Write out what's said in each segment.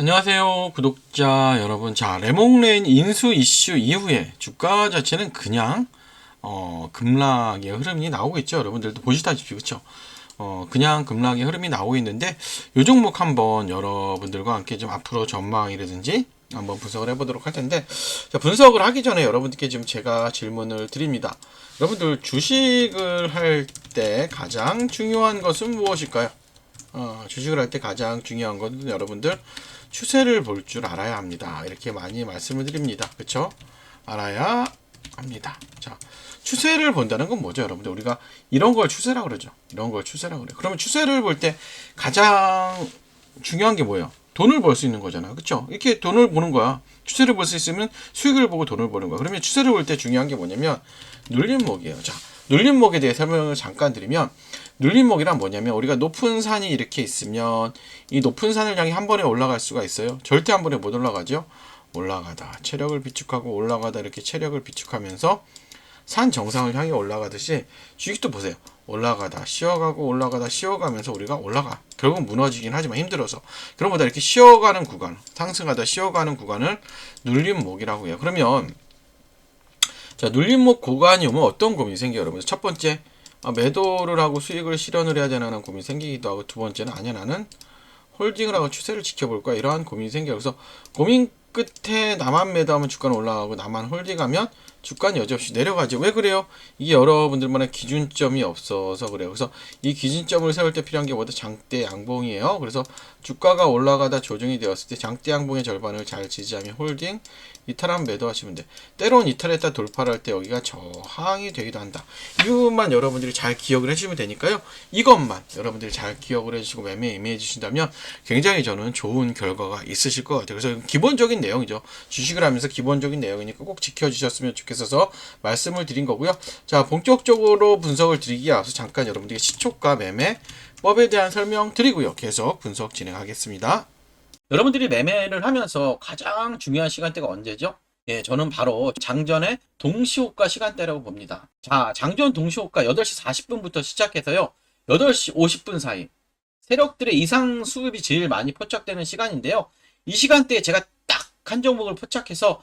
안녕하세요 구독자 여러분. 자 레몽레인 인수 이슈 이후에 주가 자체는 그냥 어, 급락의 흐름이 나오고 있죠. 여러분들도 보시다시피 그쵸? 어, 그냥 급락의 흐름이 나오고 있는데 요 종목 한번 여러분들과 함께 좀 앞으로 전망이라든지 한번 분석을 해보도록 할 텐데 자, 분석을 하기 전에 여러분들께 지금 제가 질문을 드립니다. 여러분들 주식을 할 때 가장 중요한 것은 무엇일까요? 어, 주식을 할 때 가장 중요한 것은 여러분들 추세를 볼 줄 알아야 합니다. 이렇게 많이 말씀을 드립니다. 그렇죠? 알아야 합니다. 자, 추세를 본다는 건 뭐죠, 여러분들? 우리가 이런 걸 추세라고 그러죠. 이런 걸 추세라고 그래요. 그러면 추세를 볼 때 가장 중요한 게 뭐예요? 돈을 벌 수 있는 거잖아. 그렇죠? 이렇게 돈을 보는 거야. 추세를 볼 수 있으면 수익을 보고 돈을 버는 거야. 그러면 추세를 볼 때 중요한 게 뭐냐면 눌림목이에요. 자, 눌림목에 대해 설명을 잠깐 드리면 눌림목이란 뭐냐면 우리가 높은 산이 이렇게 있으면 이 높은 산을 향해 한 번에 올라갈 수가 있어요. 절대 한 번에 못 올라가죠. 올라가다 체력을 비축하고 올라가다 이렇게 체력을 비축하면서 산 정상을 향해 올라가듯이 주식도 보세요. 올라가다 쉬어가고 올라가다 쉬어가면서 우리가 올라가 결국 무너지긴 하지만 힘들어서 그런 보다 이렇게 쉬어가는 구간 상승하다 쉬어가는 구간을 눌림목이라고 해요. 그러면 자, 눌림목 구간이 오면 어떤 고민이 생겨요, 여러분? 첫 번째, 아, 매도를 하고 수익을 실현을 해야 되나는 고민이 생기기도 하고, 두 번째는 아니야, 나는 홀딩을 하고 추세를 지켜볼 거야. 이러한 고민이 생겨요. 그래서 고민 끝에 나만 매도하면 주가는 올라가고, 나만 홀딩하면 주가는 여지없이 내려가죠. 왜 그래요? 이게 여러분들만의 기준점이 없어서 그래요. 그래서 이 기준점을 세울 때 필요한 게 뭐다? 장대 양봉이에요. 그래서 주가가 올라가다 조정이 되었을 때 장대 양봉의 절반을 잘 지지하면 홀딩, 이탈하면 매도하시면 돼. 때론 이탈했다 돌파를 할 때 여기가 저항이 되기도 한다. 이 부분만 여러분들이 잘 기억을 해주시면 되니까요. 이것만 여러분들이 잘 기억을 해주시고 매매 임해해 주신다면 굉장히 저는 좋은 결과가 있으실 것 같아요. 그래서 기본적인 내용이죠. 주식을 하면서 기본적인 내용이니까 꼭 지켜주셨으면 좋겠 어서 말씀을 드린 거고요. 자, 본격적으로 분석을 드리기에 앞서 잠깐 여러분들에게 시초가 매매 법에 대한 설명 드리고요. 계속 분석 진행하겠습니다. 여러분들이 매매를 하면서 가장 중요한 시간대가 언제죠? 예, 저는 바로 장전의 동시호가 시간대라고 봅니다. 자, 장전 동시호가 8시 40분부터 시작해서요. 8시 50분 사이. 세력들의 이상 수급이 제일 많이 포착되는 시간인데요. 이 시간대에 제가 딱 한 종목을 포착해서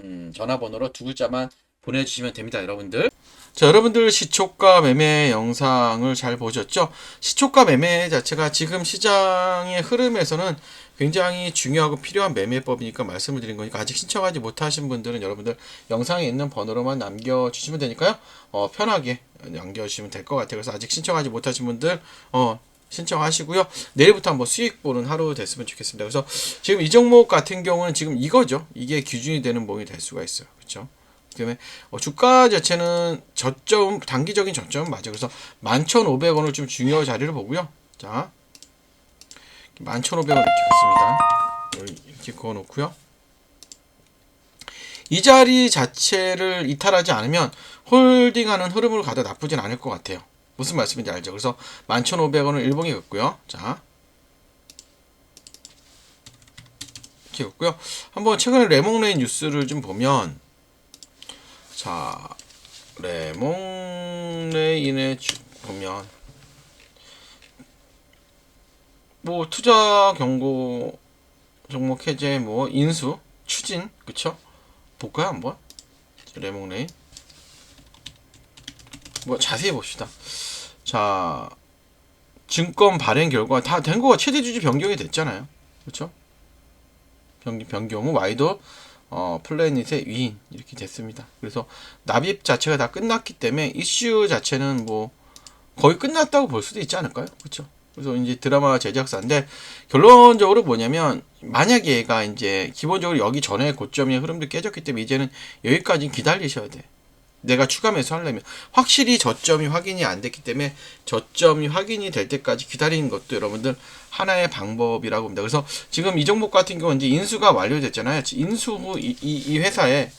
음, 전화번호로 두 글자만 보내주시면 됩니다, 여러분들. 자, 여러분들 시초가 매매 영상을 잘 보셨죠? 시초가 매매 자체가 지금 시장의 흐름에서는 굉장히 중요하고 필요한 매매법이니까 말씀을 드린 거니까 아직 신청하지 못하신 분들은 여러분들 영상에 있는 번호로만 남겨주시면 되니까요. 어, 편하게 남겨주시면 될 것 같아요. 그래서 아직 신청하지 못하신 분들, 어, 신청하시고요. 내일부터 한번 수익 보는 하루 됐으면 좋겠습니다. 그래서 지금 이 종목 같은 경우는 지금 이거죠. 이게 기준이 되는 몸이 될 수가 있어요. 그렇죠? 그다음에 어, 주가 자체는 저점 단기적인 저점은 맞아요. 그래서 11,500원을 좀 중요 자리를 보고요. 자, 11,500원 이렇게 갔습니다. 여기 이렇게 그어 놓고요. 이 자리 자체를 이탈하지 않으면 홀딩하는 흐름으로 가도 나쁘진 않을 것 같아요. 무슨 말씀인지 알죠? 그래서 11,500원을 일봉에 긋고요. 자. 이렇게 긋고요. 한번 최근에 레몽레인 뉴스를 좀 보면 자, 레몽레인에 쭉 보면 뭐 투자 경고 종목 해제 뭐 인수 추진 그쵸? 볼까요 한번 레몽레인 뭐 자세히 봅시다. 자, 증권 발행 결과 다 된 거가 최대 주주 변경이 됐잖아요. 그렇죠? 변, 변경은 와이도 어, 플래닛의 위인 이렇게 됐습니다. 그래서 납입 자체가 다 끝났기 때문에 이슈 자체는 뭐 거의 끝났다고 볼 수도 있지 않을까요? 그렇죠? 그래서 이제 드라마 제작사인데 결론적으로 뭐냐면 만약에 얘가 이제 기본적으로 여기 전에 고점의 흐름도 깨졌기 때문에 이제는 여기까지 기다리셔야 돼. 내가 추가 매수하려면 확실히 저점이 확인이 안 됐기 때문에 저점이 확인이 될 때까지 기다리는 것도 여러분들 하나의 방법이라고 봅니다. 그래서 지금 이 종목 같은 경우는 이제 인수가 완료됐잖아요. 인수 후 이 이 회사의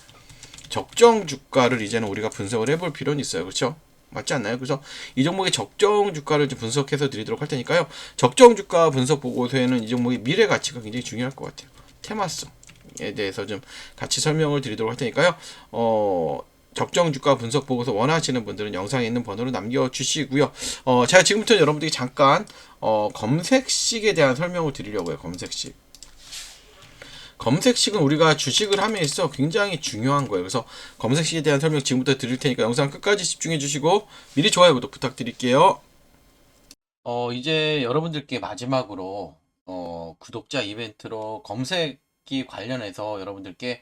적정 주가를 이제는 우리가 분석을 해볼 필요는 있어요. 그렇죠? 맞지 않나요? 그래서 이 종목의 적정 주가를 좀 분석해서 드리도록 할 테니까요. 적정 주가 분석 보고서에는 이 종목의 미래 가치가 굉장히 중요할 것 같아요. 테마성에 대해서 좀 같이 설명을 드리도록 할 테니까요. 어, 적정 주가 분석 보고서 원하시는 분들은 영상에 있는 번호로 남겨주시고요. 어, 제가 지금부터 여러분들이 잠깐 어, 검색식에 대한 설명을 드리려고요. 검색식. 검색식은 우리가 주식을 함에 있어 굉장히 중요한 거예요. 그래서 검색식에 대한 설명 지금부터 드릴 테니까 영상 끝까지 집중해 주시고 미리 좋아요 구독 부탁드릴게요. 어, 이제 여러분들께 마지막으로 어, 구독자 이벤트로 검색기 관련해서 여러분들께